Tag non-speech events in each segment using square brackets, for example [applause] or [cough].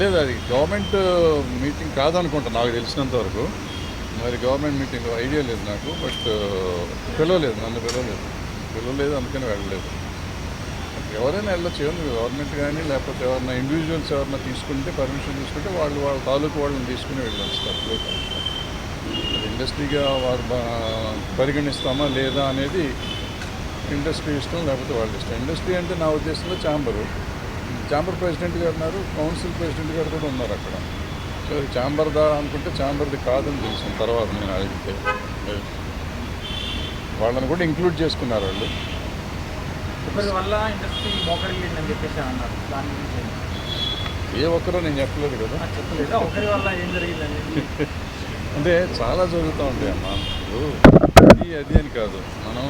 లేదు అది government meeting uh, కాదనుకుంటా నాకు తెలిసినంత వరకు. మరి గవర్నమెంట్ మీటింగ్ ఐడియా లేదు నాకు బట్ uh, పిలవలేదు నన్ను పిలవలేదు. పిలవలేదు అందుకని వెళ్ళలేదు. ఎవరైనా వెళ్ళొచ్చు గవర్నమెంట్ కానీ లేకపోతే ఎవరైనా ఇండివిజువల్స్ ఎవరైనా తీసుకుంటే పర్మిషన్ తీసుకుంటే వాళ్ళు వాళ్ళ తాలూకు వాళ్ళని తీసుకుని వెళ్ళొచ్చు తప్పలేదు ఇండస్ట్రీగా వారు పరిగణిస్తామా లేదా అనేది ఇండస్ట్రీ ఇష్టం లేకపోతే వాళ్ళ ఇష్టం. ఇండస్ట్రీ అంటే నా ఉద్దేశంలో ఛాంబరు. ఛాంబర్ ప్రెసిడెంట్ గారు ఉన్నారు కౌన్సిల్ ప్రెసిడెంట్ గారు కూడా ఉన్నారు అక్కడ. సో ఛాంబర్దా అనుకుంటే ఛాంబర్ది కాదని తెలిసిన తర్వాత నేను అడిగితే. వాళ్ళని కూడా ఇంక్లూడ్ చేసుకున్నారు వాళ్ళు? ఏ? ఒక్కరో నేను చెప్పలేదు కదా. నాకు చెప్పలేదు. ఒకరి వల్ల ఏం జరిగిందని అంటే చాలా జరుగుతూ ఉంటాయి అమ్మా. ఇప్పుడు అది అని కాదు. మనం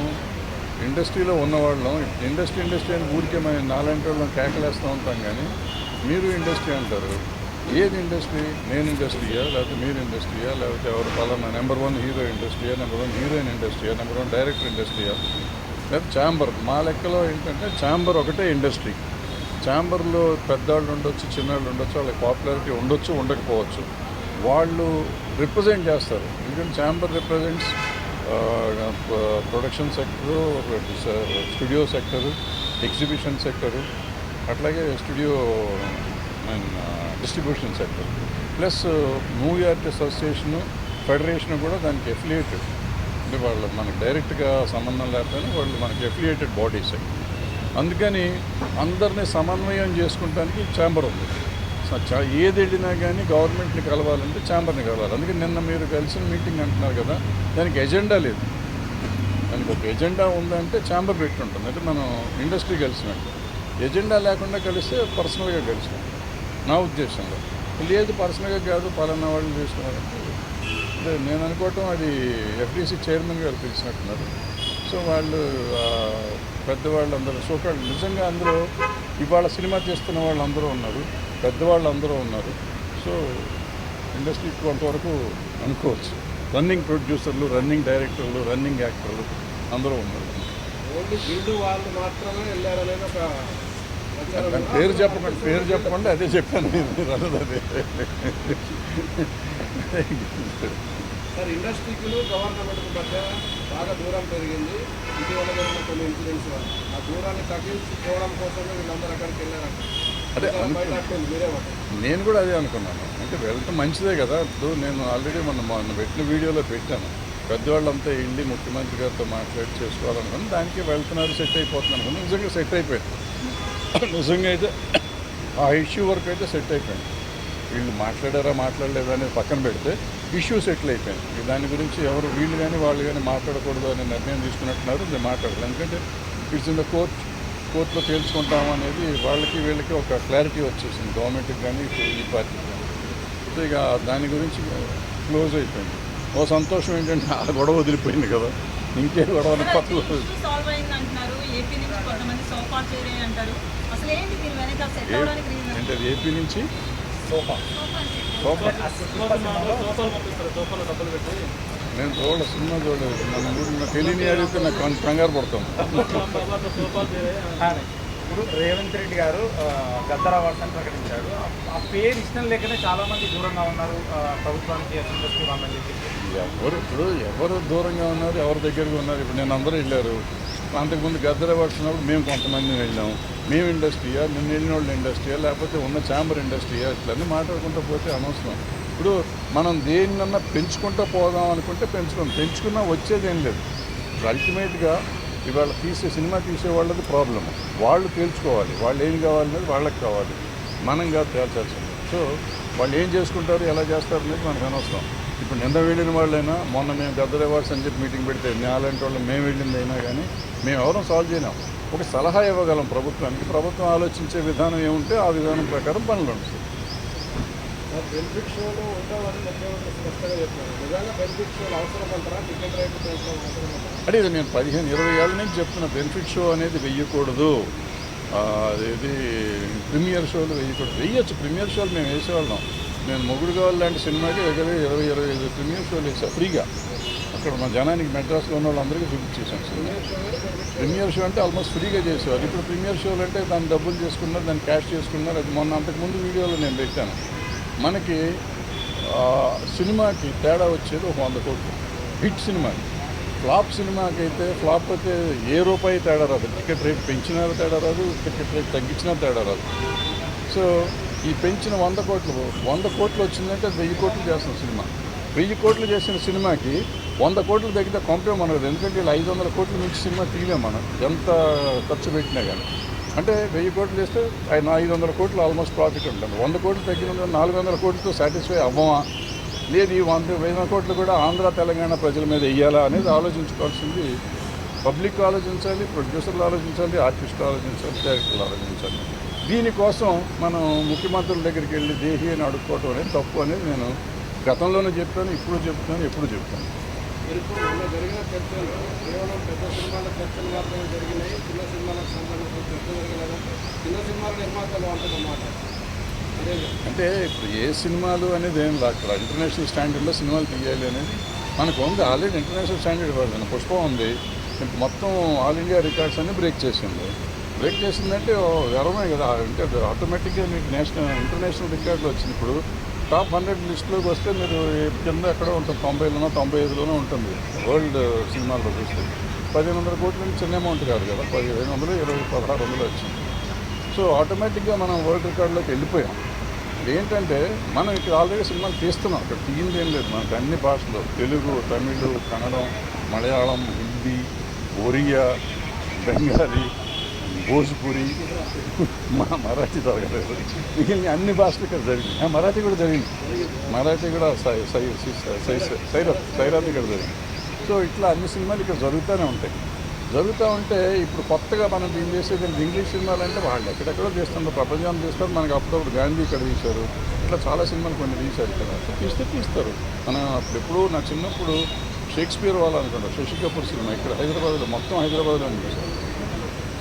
ఇండస్ట్రీలో ఉన్నవాళ్ళం ఇండస్ట్రీ ఇండస్ట్రీ అని ఊరికే మనం నాలాంటి వాళ్ళం కేకలేస్తూ ఉంటాం కానీ మీరు ఇండస్ట్రీ అంటారు. ఏది ఇండస్ట్రీ? నేను ఇండస్ట్రీయా? లేకపోతే మీరు ఇండస్ట్రీయా? లేకపోతే ఎవరు పలానా నెంబర్ వన్ హీరో ఇండస్ట్రీయా? నెంబర్ వన్ హీరోయిన్ ఇండస్ట్రీయా? నెంబర్ వన్ డైరెక్టర్ ఇండస్ట్రీయా? లేకపోతే ఛాంబర్. మా లెక్కలో ఏంటంటే ఛాంబర్ ఒకటే ఇండస్ట్రీ. ఛాంబర్లో పెద్దవాళ్ళు ఉండొచ్చు చిన్నవాళ్ళు ఉండొచ్చు వాళ్ళకి పాపులారిటీ ఉండొచ్చు ఉండకపోవచ్చు. వాళ్ళు రిప్రజెంట్ చేస్తారు. ఎందుకంటే chamber represents production sector studio sector exhibition sector అట్లాగే studio and distribution sector plus movie art association federation కూడా దానికి ఎఫిలియేటెడ్ అంటే వాళ్ళు మనకు డైరెక్ట్గా సంబంధం లేకపోయినా వాళ్ళు మనకి ఎఫిలియేటెడ్ బాడీస్ అందుకని అందరినీ సమన్వయం చేసుకుంటానికి ఛాంబర్ ఉంది. ఏది వెళ్ళినా కానీ గవర్నమెంట్ని కలవాలంటే ఛాంబర్ని కలవాలి. అందుకే నిన్న మీరు కలిసిన మీటింగ్ అంటున్నారు కదా దానికి ఎజెండా లేదు. దానికి ఒక ఎజెండా ఉందంటే ఛాంబర్ పెట్టుంటుంది అంటే మనం ఇండస్ట్రీ కలిసినట్టు. ఎజెండా లేకుండా కలిస్తే పర్సనల్గా కలిసినాం నా ఉద్దేశంలో. లేదు పర్సనల్గా కాదు పలానా వాళ్ళు చేసుకున్నారంటే అంటే నేను అనుకోవటం అది ఎఫ్డీసీ చైర్మన్ గారు పిలిచినట్టున్నారు. సో వాళ్ళు పెద్దవాళ్ళు అందరూ సోకాళ్ళు నిజంగా అందరూ ఇవాళ సినిమా చేస్తున్న వాళ్ళు అందరూ ఉన్నారు. పెద్దవాళ్ళు అందరూ ఉన్నారు. సో ఇండస్ట్రీ కొంతవరకు అనుకోవచ్చు. రన్నింగ్ ప్రొడ్యూసర్లు రన్నింగ్ డైరెక్టర్లు రన్నింగ్ యాక్టర్లు అందరూ ఉన్నారు. పేరు చెప్పకుండా పేరు చెప్పకుండా అదే చెప్పాను నేను. మీరు అన్నది అదే. సార్ ఇండస్ట్రీకి గవర్నమెంట్కి మధ్య బాగా దూరం పెరిగింది. ఇటీవల జరిగిన కొన్ని ఇన్సిడెంట్స్ వల్ల. ఆ దూరాన్ని తగ్గించుకోవడం కోసమే వీళ్ళందరూ అక్కడికి వెళ్ళారంట. అదే నేను కూడా అదే అనుకున్నాను. అంటే వెళ్ళటం మంచిదే కదా. ఇప్పుడు నేను ఆల్రెడీ మొన్న మొన్న పెట్టిన వీడియోలో పెట్టాను. పెద్దవాళ్ళంతా వెళ్ళి ముఖ్యమంత్రి గారితో మాట్లాడి చేసుకోవాలనుకున్నాను దానికి వెళ్తున్నారు సెట్ అయిపోతున్నాను అనుకున్నాను నిజంగా సెట్ అయిపోయింది నిజంగా అయితే ఆ ఇష్యూ వరకు అయితే సెట్ అయిపోయింది. వీళ్ళు మాట్లాడారా మాట్లాడలేదా అనేది పక్కన పెడితే ఇష్యూ సెటిల్ అయిపోయింది. దాని గురించి ఎవరు వీళ్ళు కానీ వాళ్ళు కానీ మాట్లాడకూడదు అనే నిర్ణయం తీసుకున్నట్టున్నారు. నేను మాట్లాడలేదు. ఎందుకంటే ఇట్స్ ఇన్ ద కోర్ట్. కోర్టులో తేల్చుకుంటాం అనేది వాళ్ళకి వీళ్ళకి ఒక క్లారిటీ వచ్చేసింది. గవర్నమెంట్కి కానీ ఈ పార్టీకి కానీ సో ఇక దాని గురించి క్లోజ్ అయిపోయింది. ఓ సంతోషం ఏంటంటే ఆ గొడవ వదిలిపోయింది కదా. ఇంకే గొడవ కొత్త సాల్వ్ అయింది అంటున్నారు ఏపీ నుంచి కొంతమంది సోఫా చేరే అంటారు. అసలు ఏంటి దీని వెనక? సెట్ అవడానికి రీజన్ అంటే ఏపీ నుంచి? సోఫా. సోఫా. నేను చూడలే సినిమా చూడలేదు. మన ఊరు తెలియని అడిగితే నాకు కంగారు పడతాం. ఇప్పుడు రేవంత్ రెడ్డి గారు గద్దర్ అవార్డ్స్ అని ప్రకటించాడు ఆ- పేరు ఇష్టం లేకనే చాలా మంది దూరంగా ఉన్నారు. ప్రభుత్వానికి చెప్పి. ఎవరు ఇప్పుడు ఎవరు దూరంగా ఉన్నారు ఎవరి దగ్గరగా ఉన్నారు? ఇప్పుడు నేను అందరూ వెళ్ళారు. అంతకుముందు గద్దర పడుతున్నప్పుడు మేము కొంతమంది వెళ్ళాం. మేము ఇండస్ట్రీయా? నిన్న వెళ్ళిన వాళ్ళు ఇండస్ట్రీయా? లేకపోతే ఉన్న ఛాంబర్ ఇండస్ట్రీయా? ఇట్లన్నీ మాట్లాడుకుంటూ పోతే అనవసరం. ఇప్పుడు మనం దేన్నన్నా పెంచుకుంటూ పోదాం అనుకుంటే పెంచుకుందాం పెంచుకున్నా వచ్చేది ఏం లేదు. ఇప్పుడు అల్టిమేట్గా ఇవాళ తీసే సినిమా తీసే వాళ్ళది ప్రాబ్లం వాళ్ళు తేల్చుకోవాలి. వాళ్ళు ఏం కావాలనేది వాళ్ళకి కావాలి. మనం కాదు తేల్చాల్సింది. సో వాళ్ళు ఏం చేసుకుంటారు ఎలా చేస్తారు అనేది మనకు అనవసరం. ఇప్పుడు నిన్న వెళ్ళిన వాళ్ళైనా మొన్న మేము గద్దర్ అవార్డ్స్ అని చెప్పి మీటింగ్ పెడితే అలాంటి వాళ్ళు మేము వెళ్ళింది అయినా కానీ మేము ఎవరం సాల్వ్ చేయలేం. ఒక సలహా ఇవ్వగలం ప్రభుత్వానికి. ప్రభుత్వం ఆలోచించే విధానం ఏముంటే ఆ విధానం ప్రకారం పనులు ఉంటాయి బెనిఫిట్ షోలు ముఖ్యమంత్రి స్పష్టంగా చెప్పారు. నిజంగా బెనిఫిట్ షోలు అవసరం అంటారా? టికెట్ పెంచడం అవసరం అంటే ఇది నేను పదిహేను ఇరవై ఏళ్ళ నుంచి చెప్తున్న బెనిఫిట్ షో అనేది వెయ్యకూడదు. అదేది ప్రీమియర్ షోలు వేయకూడదు వేయచ్చు ప్రీమియర్ షోలు మేము వేసేవాళ్ళం. నేను మొగుడు కావాలి లాంటి సినిమాకి దగ్గర ఇరవై ఇరవై ఐదు ప్రీమియర్ షోలు వేసా ఫ్రీగా. అక్కడ మన జనానికి మెడ్రాస్లో ఉన్న వాళ్ళందరికీ చూపించేసాం సినిమా. ప్రీమియర్ షో అంటే ఆల్మోస్ట్ ఫ్రీగా చేసేవారు. ఇప్పుడు ప్రీమియర్ షోలు అంటే దాన్ని డబ్బులు చేసుకున్నారు దాన్ని క్యాష్ చేసుకున్నారు. అది మొన్న అంతకుముందు వీడియోలో నేను పెట్టాను. మనకి సినిమాకి తేడా వచ్చేది ఒక వంద కోట్లు. హిట్ సినిమాకి. ఫ్లాప్ సినిమాకి అయితే ఫ్లాప్ అయితే ఏ రూపాయి తేడా రాదు. టికెట్ రేట్ పెంచినా తేడా రాదు టికెట్ రేట్ తగ్గించినా తేడా రాదు. సో ఈ పెంచిన వంద కోట్లు వంద కోట్లు వచ్చిందంటే వెయ్యి కోట్లు చేస్తున్న సినిమా. వెయ్యి కోట్లు చేసిన సినిమాకి వంద కోట్లు తగ్గితే కొంపే మనది ఎందుకంటే వీళ్ళు ఐదు వందల కోట్లు మించి సినిమా తీయలేము మనం. ఎంత ఖర్చు పెట్టినా కానీ అంటే వెయ్యి కోట్లు చేస్తే ఆయన ఐదు వందల కోట్లు ఆల్మోస్ట్ ప్రాఫిట్ ఉంటుంది. వంద కోట్లు తగ్గిన నాలుగు వందల కోట్లతో సాటిస్ఫై అవ్వమా? లేదు ఈ వంద వెయ్యి కోట్లు కూడా ఆంధ్ర తెలంగాణ ప్రజల మీద వెయ్యాలా అనేది ఆలోచించుకోవాల్సింది. పబ్లిక్ ఆలోచించాలి ప్రొడ్యూసర్లు ఆలోచించాలి ఆర్టిస్టులు ఆలోచించాలి డైరెక్టర్లు ఆలోచించాలి. దీనికోసం మనం ముఖ్యమంత్రుల దగ్గరికి వెళ్ళి దేహి అని అడుక్కోవటం అనేది తప్పు అనేది నేను గతంలోనే చెప్పాను ఇప్పుడు చెప్తున్నాను ఎప్పుడు చెప్తాను. మీరు ఇప్పుడు జరిగిన చర్చలు కేవలం పెద్ద సినిమాల చర్చలు మాత్రమే జరిగినాయి. చిన్న సినిమాలకు సంబంధించిన చర్చ జరగలేదు? చిన్న సినిమాల నిర్మాతలు అంటున్నమాట. అంటే ఇప్పుడు ఏ సినిమాలు అనేది ఏం లేదు అక్కడ ఇంటర్నేషనల్ స్టాండర్డ్లో సినిమాలు తీయాలి అనేది మనకు ఉంది. ఆల్రెడీ ఇంటర్నేషనల్ స్టాండర్డ్ పడుతుంది పుష్ప ఉంది. మొత్తం ఆల్ ఇండియా రికార్డ్స్ అన్ని బ్రేక్ చేసింది. బ్రేక్ చేసిందంటే గర్వమే కదా. అంటే ఆటోమేటిక్గా మీకు నేషనల్ ఇంటర్నేషనల్ రికార్డులు వచ్చింది. ఇప్పుడు టాప్ హండ్రెడ్ లిస్టులోకి వస్తే మీరు కింద ఎక్కడ ఉంటుంది తొంభైలోనో తొంభై ఐదులోనో ఉంటుంది. వరల్డ్ సినిమాల్లో చూస్తే. పదిహేను వందల కోట్ల నుంచి చిన్న అమౌంట్ కాదు కదా పదిహేను వందలు ఇరవై పదహారు వందలు వచ్చింది. సో ఆటోమేటిక్గా మనం వరల్డ్ రికార్డులోకి వెళ్ళిపోయాం. ఏంటంటే మనం ఇక్కడ ఆల్రెడీ సినిమాలు తీస్తున్నాం. ఇక్కడ తీయింది ఏం లేదు. మనకు అన్ని భాషలు తెలుగు తమిళ్ కన్నడం మలయాళం హిందీ ఒరియా బెంగాలీ భోజ్పూరి. మా మరాఠీ జరగలేదు మిగిలిన అన్ని భాషలు ఇక్కడ జరిగింది. మరాఠీ కూడా జరిగింది. మరాఠీ కూడా సై సై సై- సై సైరత్ ఇక్కడ జరిగింది. సో ఇట్లా అన్ని సినిమాలు ఇక్కడ జరుగుతూనే ఉంటాయి. జరుగుతూ ఉంటే ఇప్పుడు కొత్తగా మనం దీన్ని చేసేది ఇంగ్లీష్ సినిమాలు అంటే వాళ్ళు. ఎక్కడెక్కడో చేస్తున్నారు ప్రపంచం తీస్తారు మనకి అప్పుడప్పుడు గాంధీ ఇక్కడ తీశారు. ఇట్లా చాలా సినిమాలు కొన్ని తీశారు ఇక్కడ. తీస్తే తీస్తారు. మనం అప్పుడు ఎప్పుడు నా చిన్నప్పుడు షేక్స్పియర్ వాళ్ళు అనుకుంటారు శశి కపూర్ సినిమా ఇక్కడ హైదరాబాద్లో మొత్తం హైదరాబాద్లో అనిపిస్తారు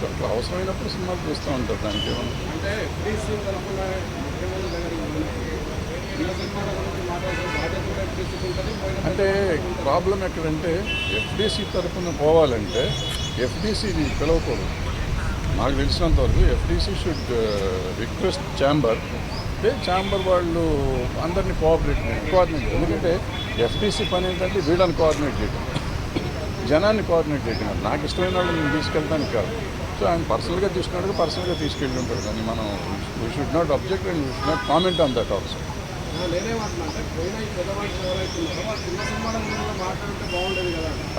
అట్లా అవసరమైనప్పుడు సినిమాలు తీస్తూ ఉంటారు దానికి. అంటే అంటే ప్రాబ్లం ఎక్కడంటే ఎఫ్డీసీ తరఫున పోవాలంటే ఎఫ్డీసీని పిలవకూడదు. నాకు తెలిసినంత వరకు ఎఫ్డీసీ షుడ్ రిక్వెస్ట్ ఛాంబర్ అంటే ఛాంబర్ వాళ్ళు అందరినీ కోఆపరేట్ కోఆర్డినేట్ ఎందుకంటే ఎఫ్డీసీ పని ఏంటంటే వీళ్ళని కోఆర్డినేట్ చేయడం జనాన్ని కోఆర్డినేట్ చేయడం. నాకు ఇష్టమైన వాళ్ళని నేను తీసుకెళ్ళడానికి కాదు. సో ఆయన పర్సనల్గా తీసుకున్నాడు పర్సనల్గా తీసుకెళ్ళి ఉంటాడు. కానీ మనం we should not object and we should not comment on that also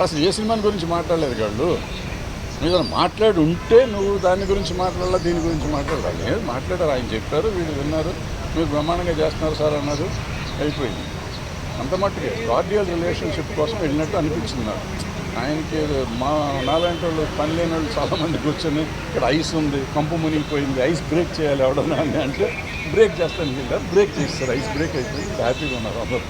అసలు ఏ సినిమాని గురించి మాట్లాడలేదు వాళ్ళు మీరు మాట్లాడి ఉంటే నువ్వు దాని గురించి మాట్లాడాలా దీని గురించి మాట్లాడాలి? లేదు మాట్లాడారు? ఆయన చెప్పారు వీళ్ళు విన్నారు. మీరు బ్రహ్మాండంగా చేస్తున్నారు సార్ అన్నారు అయిపోయింది. అంత మట్టుకే. కార్డియల్ రిలేషన్షిప్ కోసం వెళ్ళినట్టు అనిపించింది నాకు. ఆయనకి మా నాలాంటి వాళ్ళు పని లేని వాళ్ళు చాలామంది కూర్చొని ఇక్కడ ఐస్ ఉంది కంపు మునిగిపోయింది ఐస్ బ్రేక్ చేయాలి ఎవడన్నా అని అంటే బ్రేక్ చేస్తాను కదా బ్రేక్ చేస్తారు ఐస్ బ్రేక్ అయిపోయింది హ్యాపీగా ఉన్నారు అందరూ.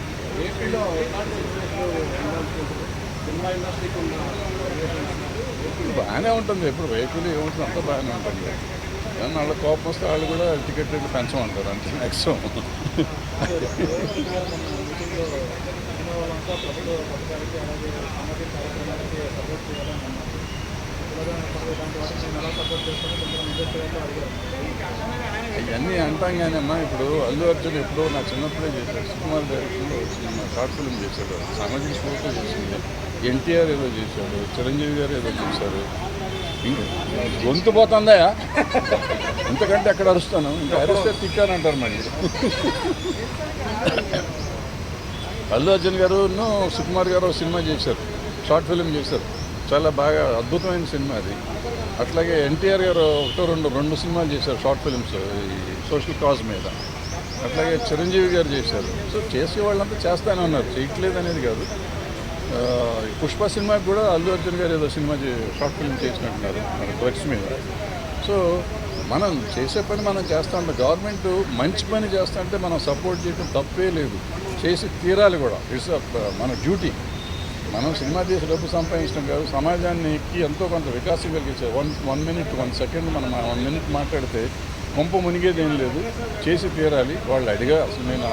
బాగానే ఉంటుంది ఎప్పుడు వెహికల్ ఏముంటుంది అంతా బాగానే ఉంటుంది. కానీ వాళ్ళ కోపం వస్తే వాళ్ళు కూడా టికెట్ రేట్లు పెంచమంటారు అంతే మ్యాక్సిమం అవన్నీ అంటాం కానీ అమ్మా ఇప్పుడు అల్లు అర్జున్ ఎప్పుడో నా చిన్నప్పుడే చేశాడు. సుకుమార్ డైరెక్షన్లో సినిమా షార్ట్ ఫిల్మ్ చేశాడు. సామాజిక స్ఫూర్తి చేసింది. ఎన్టీఆర్ ఏదో చేశాడు చిరంజీవి గారు ఏదో చేశారు. గొంతు పోతుందా? ఇంతకంటే అక్కడ అరుస్తాను? ఇంకా అరిస్తే తిట్టానంటారు మళ్ళీ అల్లు అర్జున్ గారు సుకుమార్ గారు సినిమా చేశారు. షార్ట్ ఫిలిం చేశారు. చాలా బాగా అద్భుతమైన సినిమా అది. అట్లాగే ఎన్టీఆర్ గారు ఒకటో రెండు రెండు సినిమాలు చేశారు షార్ట్ ఫిల్మ్స్ ఈ సోషల్ కాజ్ మీద. అట్లాగే చిరంజీవి గారు చేశారు. సో చేసే వాళ్ళంతా చేస్తానే ఉన్నారు. చేయట్లేదు అనేది కాదు. ఈ పుష్ప సినిమాకి కూడా అల్లు అర్జున్ గారు ఏదో సినిమా షార్ట్ ఫిల్మ్ చేసినట్టున్నారు మన డ్రగ్స్ మీద. సో మనం చేసే పని మనం చేస్తా ఉంటాం గవర్నమెంట్ మంచి పని చేస్తా అంటే మనం సపోర్ట్ చేయడం తప్పే లేదు. చేసి తీరాలి కూడా. ఇట్స్ uh, మన డ్యూటీ మనం సినిమా చేసి డబ్బు సంపాదించడం కాదు సమాజానికి ఎంతో కొంత వికాసం కలిగించే one one minute one second మనం వన్ మినిట్ మాట్లాడితే కొంప మునిగేది ఏం లేదు. చేసి తీరాలి. వాళ్ళు అడిగా అసలు నేను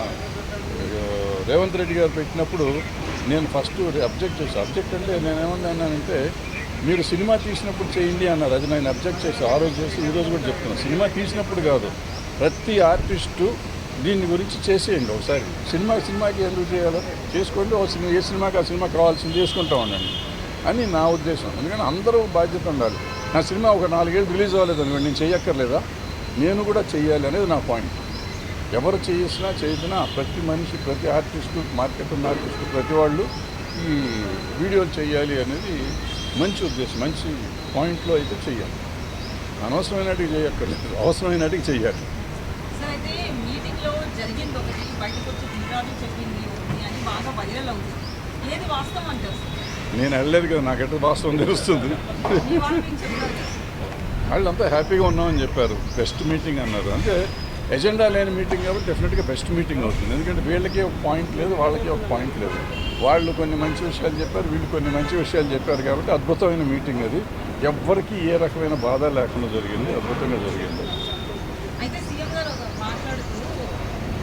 రేవంత్ రెడ్డి గారు పెట్టినప్పుడు నేను ఫస్ట్ అబ్జెక్ట్ చేశాను అబ్జెక్ట్ అంటే నేనేమన్నానంటే మీరు సినిమా తీసినప్పుడు చేయండి అన్నారు. అది నేను అబ్జెక్ట్ చేసి ఆ రోజు చేసి ఈరోజు కూడా చెప్తున్నాను సినిమా తీసినప్పుడు కాదు ప్రతి ఆర్టిస్టు దీని గురించి చేసేయండి ఒకసారి. సినిమా సినిమాకి ఎందుకు చేయాలో? చేసుకోండి ఓ సినిమా ఏ సినిమాకి ఆ సినిమా కావాల్సింది చేసుకుంటా ఉండండి అని నా ఉద్దేశం. ఎందుకంటే అందరూ బాధ్యత ఉండాలి. నా సినిమా ఒక నాలుగేళ్ళు రిలీజ్ అవ్వలేదు అనుకోండి నేను చేయక్కర్లేదా? నేను కూడా చేయాలి అనేది నా పాయింట్. ఎవరు చేసినా చేసినా ప్రతి మనిషి ప్రతి ఆర్టిస్టు మార్కెట్ ఉన్న ఆర్టిస్టు ప్రతి వాళ్ళు ఈ వీడియోలు చేయాలి అనేది మంచి ఉద్దేశం మంచి పాయింట్లో అయితే చేయాలి. అనవసరమైనటికి చేయక్కర్లేదు. అవసరమైనటికి చేయాలి. జరిగింది ఒకటి బయటకు వచ్చి తీరాలు చెప్పింది ఒకటి అని బాగా వైరల్ అవుతుంది. ఏది వాస్తవం అంటారు? నేను వెళ్ళలేదు కదా నాకెట్ట వాస్తవం తెలుస్తుంది. వాళ్ళంతా హ్యాపీగా ఉన్నామని చెప్పారు. బెస్ట్ మీటింగ్ అన్నారు. అంటే ఎజెండా లేని మీటింగ్ కాబట్టి డెఫినెట్గా బెస్ట్ మీటింగ్ అవుతుంది. ఎందుకంటే వీళ్ళకి ఒక పాయింట్ లేదు వాళ్ళకి ఒక పాయింట్ లేదు. వాళ్ళు కొన్ని మంచి విషయాలు చెప్పారు వీళ్ళు కొన్ని మంచి విషయాలు చెప్పారు కాబట్టి అద్భుతమైన మీటింగ్ అది. ఎవ్వరికీ ఏ రకమైన బాధ లేకుండా జరిగింది అద్భుతంగా జరిగింది అయితే సీఎం గారు ఒక మాట్లాడుతూ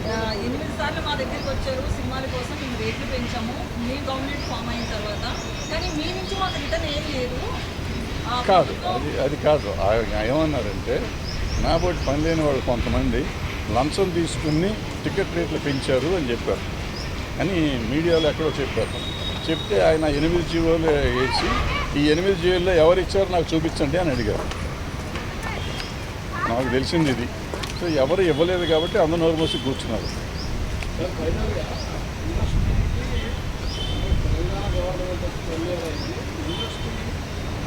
ఆ, ఎనిమిది సార్లు మా దగ్గరికి వచ్చారు సినిమాల కోసం మేము రేట్లు పెంచాము మేము గవర్నమెంట్ ఫామ్ అయిన తర్వాత. కానీ మీ నుంచి మాకు రిటర్న్ ఏం లేదు. కాదు అది అది కాదు. ఆయన ఏమన్నారంటే నాబోటి పని లేని వాళ్ళు కొంతమంది లంచం తీసుకుని టికెట్ రేట్లు పెంచారు అని చెప్పారు. అని మీడియాలో ఎక్కడో చెప్పారు. చెప్తే ఆయన ఎనిమిది జీవోలు వేసి ఈ ఎనిమిది జీవోల్లో ఎవరు ఇచ్చారో నాకు చూపించండి అని అడిగారు. నాకు తెలిసింది ఇది. సో ఎవరు ఇవ్వలేదు కాబట్టి అందరూ నోరు మూసి కూర్చున్నారు. తెలంగాణ గవర్నమెంట్ అయింది ఇండస్ట్రీ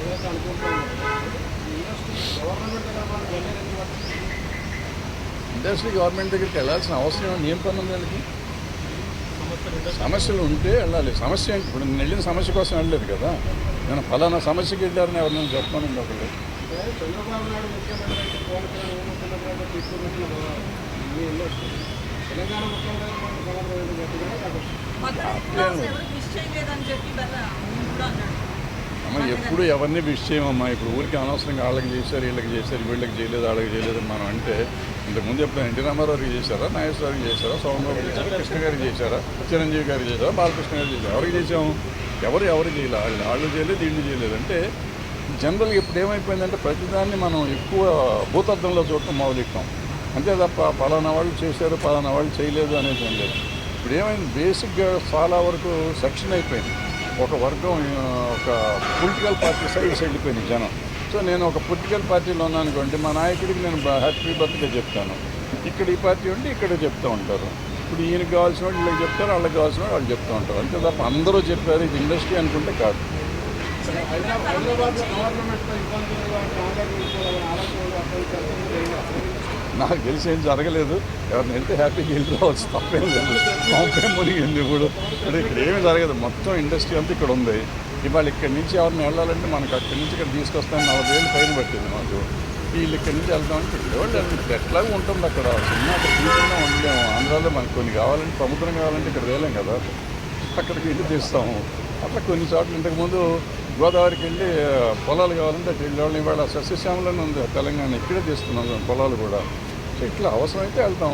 ఏదైతే అనుకుంటున్నాం ఇండస్ట్రీ గవర్నమెంట్ దగ్గర ఎందుకు ఇండస్ట్రీ గవర్నమెంట్ దగ్గరికి వెళ్ళాల్సిన అవసరం ఏమన్నా ఏం పని ఉంది సమస్యలు ఉంటే వెళ్ళాలి. సమస్య ఏంటి? ఇప్పుడు నేను వెళ్ళిన సమస్య కోసం వెళ్ళలేదు కదా. నేను ఫలానా సమస్యకి వెళ్ళారని ఎవరినైనా చెప్పమని ఒకళ్ళు. చంద్రబాబు నాయుడు ముఖ్యమంత్రి తెలంగాణ అమ్మ ఎప్పుడు ఎవరిని విష్ చేయమమ్మా? ఇప్పుడు ఊరికి అనవసరంగా వాళ్ళకి చేశారు వీళ్ళకి చేశారు వీళ్ళకి చేయలేదు వాళ్ళకి చేయలేదు మనం అంటే ఇంతకుముందు ఎప్పుడు ఎన్టీ రామారావుకి చేశారా? నాగేశ్వరరావుకి చేశారా? సోమబాబు చేశారా? కృష్ణ గారికి చేశారా? చిరంజీవి గారికి చేశారా? బాలకృష్ణ గారికి చేశారు? ఎవరికి చేసాము ఎవరు ఎవరు చేయలేదు వాళ్ళు వాళ్ళు చేయలేదు వీళ్ళు చేయలేదు. అంటే జనరల్గా ఇప్పుడు ఏమైపోయిందంటే ప్రతిదాన్ని మనం ఎక్కువ భూతత్వంలో చూడటం మొదలెట్టాం. అంతే తప్ప పలానా వాళ్ళు చేశారు పలానా వాళ్ళు చేయలేదు అనేది ఏం లేదు. ఇప్పుడు ఏమైంది? బేసిక్గా చాలా వరకు సెక్షన్ అయిపోయింది. ఒక వర్గం ఒక పొలిటికల్ పార్టీ సైడ్స్ వెళ్ళిపోయింది జనం. సో నేను ఒక పొలిటికల్ పార్టీలో ఉన్నాను అనుకోండి మా నాయకుడికి నేను హ్యాపీ బర్త్డే చెప్తాను. ఇక్కడ ఈ పార్టీ ఉంటే ఇక్కడ చెప్తూ ఉంటారు. ఇప్పుడు ఈయనకి కావాల్సిన వాళ్ళు వీళ్ళకి చెప్తారు వాళ్ళకి కావాల్సిన వాళ్ళు వాళ్ళు చెప్తూ ఉంటారు. అంతే తప్ప అందరూ చెప్పారు ఇది ఇండస్ట్రీ అనుకుంటే కాదు. హైదరాబాద్ నాకు తెలిసి ఏం జరగలేదు. ఎవరిని వెళ్తే హ్యాపీగా వెళ్ళి రావచ్చు తప్పేం లేదు. పాపేం మునిగింది ఇప్పుడు. అంటే ఇక్కడ ఏమీ జరగదు. మొత్తం ఇండస్ట్రీ అంతా ఇక్కడ ఉంది. ఇవాళ ఇక్కడి నుంచి ఎవరిని వెళ్ళాలంటే మనకు అక్కడి నుంచి ఇక్కడ తీసుకొస్తాను నలభై ఏళ్ళు పైన పట్టింది మాకు. వీళ్ళు ఇక్కడి నుంచి వెళ్తామంటే ఇక్కడ వాళ్ళు ఇప్పుడు ఎట్లాగో ఉంటుంది అక్కడ. సినిమా అక్కడ తీసుకున్నా ఉండలేము. ఆంధ్రాలో మనకు కొన్ని కావాలంటే సముద్రం కావాలంటే ఇక్కడ వేయలేం కదా. అక్కడికి వెళ్ళి తీస్తాము. అట్లా కొన్ని చోట్ల ఇంతకుముందు గోదావరికి వెళ్ళి పొలాలు కావాలంటే అక్కడ వెళ్ళేవాళ్ళని ఇవాళ సస్యశ్యామలోనే ఉంది. తెలంగాణ ఇక్కడే తీస్తున్నాం పొలాలు కూడా. ఇట్లా అవసరమైతే వెళ్తాం.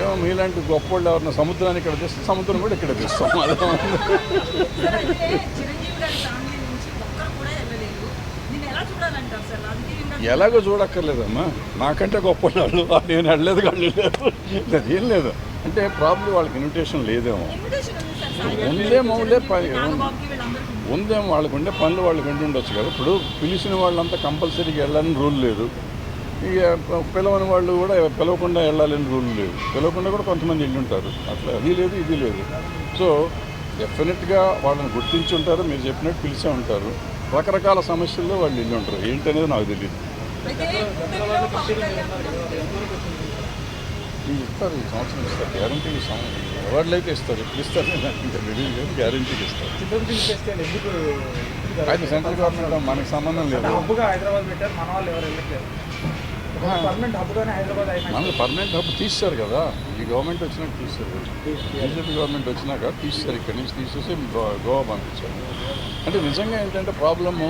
ఏమో మీలాంటి గొప్ప వాళ్ళు ఎవరైనా సముద్రాన్ని ఇక్కడ తెస్తే సముద్రం కూడా ఇక్కడ తెస్తాం. [laughs] ఎలాగో చూడక్కర్లేదమ్మా. నాకంటే గొప్ప వాళ్ళు [laughs] నేను వెళ్ళలేదు కానీ లేదు అదేం లేదు. అంటే ప్రాబ్లం వాళ్ళకి ఇన్విటేషన్ లేదేమో. ఇన్విటేషన్ ఉంది సార్ సాయి ఉందే మౌలే పై నాగబాబుకి వీళ్ళందరికీ ఉంది. ఉందేమో వాళ్ళకు ఉండే పనులు వాళ్ళకి ఉండి ఉండొచ్చు కదా. ఇప్పుడు పిలిచిన వాళ్ళంతా కంపల్సరీగా వెళ్ళాలని రూల్ లేదు. ఇక పిలవని వాళ్ళు కూడా పిలవకుండా వెళ్ళాలని రూల్ లేదు. పిలవకుండా కూడా కొంతమంది వెళ్ళి ఉంటారు. అట్లా అది లేదు ఇది లేదు. సో డెఫినెట్గా వాళ్ళని గుర్తించి ఉంటారు మీరు చెప్పినట్టు పిలిచే ఉంటారు. రకరకాల సమస్యల్లో వాళ్ళు వెళ్ళి ఉంటారు. ఏంటనేది నాకు తెలియదు ఇస్తారు ఈ సంవత్సరం ఇస్తారు. గ్యారంటీ అవార్డులు అయితే ఇస్తారు ఎప్పుడు ఇస్తారు ఇంకా తెలియదు లేదు గ్యారంటీకి ఇస్తారు. అయితే సెంట్రల్ గవర్నమెంట్ మనకు సంబంధం లేదు. హైదరాబాద్ పెట్టారు మన వాళ్ళు ఎవరు వెళ్ళట్లేదు. మనకు పర్మనెంట్ హబ్ తీస్తారు కదా. ఈ గవర్నమెంట్ వచ్చినాక తీస్తారు. బీజేపీ గవర్నమెంట్ వచ్చినాక తీస్తారు. ఇక్కడి నుంచి తీసేసి గోవా పంపించారు. అంటే నిజంగా ఏంటంటే ప్రాబ్లము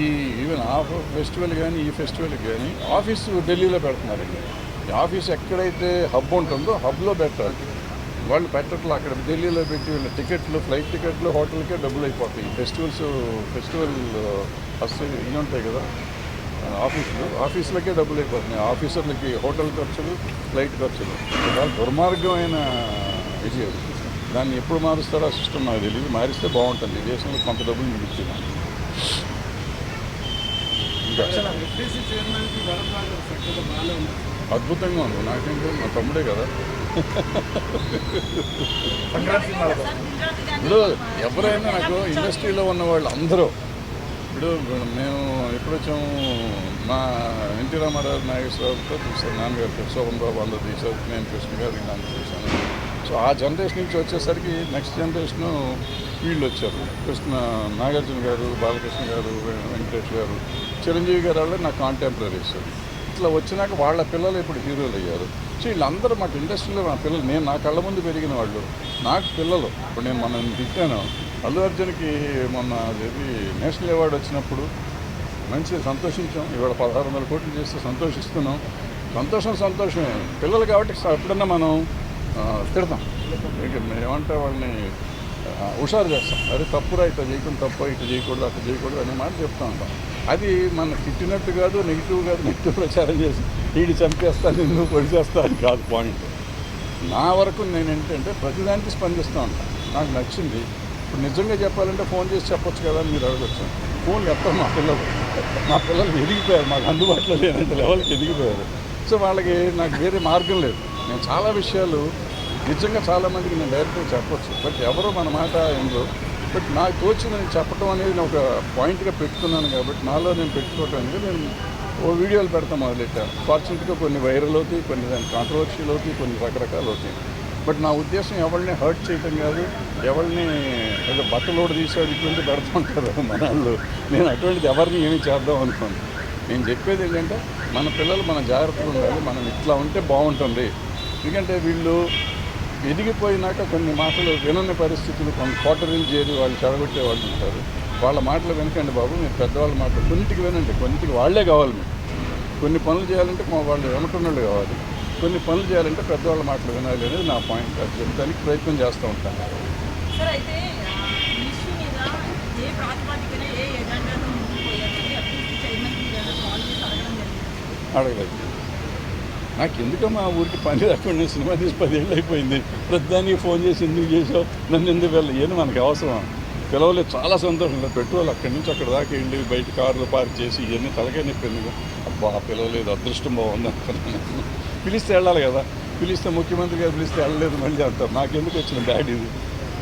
ఈ ఈవెన్ ఆ ఫెస్టివల్ కానీ ఈ ఫెస్టివల్ కానీ ఆఫీస్ ఢిల్లీలో పెడుతున్నారండి ఈ ఆఫీస్ ఎక్కడైతే హబ్ ఉంటుందో హబ్లో పెట్టాలి. వాళ్ళు పెట్టట్లు. అక్కడ ఢిల్లీలో పెట్టి వీళ్ళ టికెట్లు ఫ్లైట్ టికెట్లు హోటల్కే డబ్బులు అయిపోతాయి. ఫెస్టివల్స్ ఫెస్టివల్ వస్తే ఇవి ఉంటాయి కదా. ఆఫీసులు ఆఫీసులకే డబ్బులు అయిపోతున్నాయి. ఆఫీసర్లకి హోటల్ ఖర్చులు ఫ్లైట్ ఖర్చులు. చాలా దుర్మార్గమైన ఇది అది. దాన్ని ఎప్పుడు మారుస్తారో ఆ సిస్టమ్ నాకు తెలియదు మారిస్తే బాగుంటుంది. దేశంలో కొంత డబ్బులు ఉంది అద్భుతంగా ఉంది. నాకేంటో మా తమ్ముడే కదా. ఇప్పుడు ఎవరైనా నాకు ఇండస్ట్రీలో ఉన్న వాళ్ళు అందరూ ఇప్పుడు మేము ఎప్పుడు వచ్చాము? మా ఎన్టీ రామారావు నాగేశ్వరరావుతో చూసాను. నాన్నగారు శోభన్ బాబు అందరూ తీశారు నేను కృష్ణ గారు నాన్న చూశాను. సో ఆ జనరేషన్ నుంచి వచ్చేసరికి నెక్స్ట్ జనరేషన్ వీళ్ళు వచ్చారు. కృష్ణ నాగార్జున గారు బాలకృష్ణ గారు వెంకటేష్ గారు చిరంజీవి గారు వాళ్ళు నా కాంటెంపరీస్ ఇట్లా వచ్చినాక వాళ్ళ పిల్లలు ఇప్పుడు హీరోలు అయ్యారు. సో వీళ్ళందరూ మాకు ఇండస్ట్రీలో నా పిల్లలు నేను నా కళ్ళ ముందు పెరిగిన వాళ్ళు. నాకు పిల్లలు. ఇప్పుడు నేను మనం తిట్టాను. అల్లు అర్జున్కి మొన్న అది నేషనల్ అవార్డు వచ్చినప్పుడు మంచిగా సంతోషించాం. ఇవాళ పదహారు వందల కోట్లు చేస్తే సంతోషిస్తున్నాం. సంతోషం సంతోషమే. పిల్లలు కాబట్టి ఎప్పుడన్నా మనం తిడతాం. ఇక ఏమంటే వాళ్ళని హుషారు చేస్తాం. అరే తప్పురా ఇట్లా చేయకుండా తప్పు ఇట్లా చేయకూడదు అట్లా చేయకూడదు అనే మాట చెప్తా ఉంటాం. అది మన తిట్టినట్టు కాదు నెగిటివ్ కాదు నెగిటివ్ ప్రచారం చేసి వీడు చంపేస్తాను నిన్ను పొడి చేస్తా అని కాదు పాయింట్. నా వరకు నేను ఏంటంటే ప్రతిదానికి స్పందిస్తూ ఉంటాను నాకు నచ్చింది. ఇప్పుడు నిజంగా చెప్పాలంటే ఫోన్ చేసి చెప్పొచ్చు కదా అని మీరు అడగచ్చు. ఫోన్ ఎత్తాం మా పిల్లలు. మా పిల్లలు ఎదిగిపోయారు మాకు అందుబాటులో లేనంటే లెవెల్కి ఎదిగిపోయారు. సో వాళ్ళకి నాకు వేరే మార్గం లేదు. నేను చాలా విషయాలు నిజంగా చాలామందికి నేను డైరెక్ట్గా చెప్పొచ్చు. బట్ ఎవరో మన మాట ఏందో బట్ నాకు తోచింది నేను చెప్పడం అనేది నేను ఒక పాయింట్గా పెట్టుకున్నాను కాబట్టి నాలో నేను పెట్టుకోవటానికి నేను ఓ వీడియోలు పెడతాం మొదలెట్టాను. ఫార్చునేట్గా కొన్ని వైరల్ అవుతాయి కొన్ని దాని కాంట్రవర్షియల్ అవుతాయి కొన్ని రకరకాలు అవుతాయి. బట్ నా ఉద్దేశం ఎవరిని హర్ట్ చేయటం కాదు. ఎవరిని ఏదో బట్టలోడు తీసాడు ఇటువంటి ఉంటారు మన వాళ్ళు. నేను అటువంటిది ఎవరిని ఏమి చేద్దాం అనుకోను. నేను చెప్పేది ఏంటంటే మన పిల్లలు మన జాగ్రత్తగా ఉండాలి. మనం ఇట్లా ఉంటే బాగుంటుంది. ఎందుకంటే వీళ్ళు ఎదిగిపోయినాక కొన్ని మాటలు వినని పరిస్థితులు కొన్ని కోటరీలు చేరి వాళ్ళు చెడగొట్టే వాళ్ళు ఉంటారు. వాళ్ళ మాటలు వినకండి బాబు. మీరు పెద్దవాళ్ళ మాటలు కొన్నిటికి వినండి. కొన్నిటికి వాళ్ళే కావాలి మీకు. కొన్ని పనులు చేయాలంటే మా వాళ్ళు వెనకున్నోళ్ళు కావాలి. కొన్ని పనులు చేయాలంటే పెద్దవాళ్ళ మాటలు వినాలి అనేది నా పాయింట్. అది చెప్తానికి ప్రయత్నం చేస్తూ ఉంటాను. అడగలేదు. నాకు ఎందుకమ్మా ఊరికి పని లేకుండా నేను సినిమా తీసి పదేళ్ళు అయిపోయింది. ప్రతిదానికి ఫోన్ చేసి ఎందుకు చేసావు? నన్ను ఎందుకు వెళ్ళి? ఏం మనకి అవసరం? పిలవలేదు చాలా సంతోషంగా పెట్రోల్ అక్కడి నుంచి అక్కడ దాకా వెళ్ళి బయట కార్లు పార్క్ చేసి ఇవన్నీ తలకాయ నొప్పి ఎందుకు? అబ్బా పిలవలేదు. అదృష్టం బాగుంది అనుకున్నాను పిలిస్తే వెళ్ళాలి కదా. పిలిస్తే ముఖ్యమంత్రి గారు పిలిస్తే వెళ్ళలేదు మళ్ళీ అంటారు. నాకెందుకు వచ్చిన బ్యాడ్ ఇది?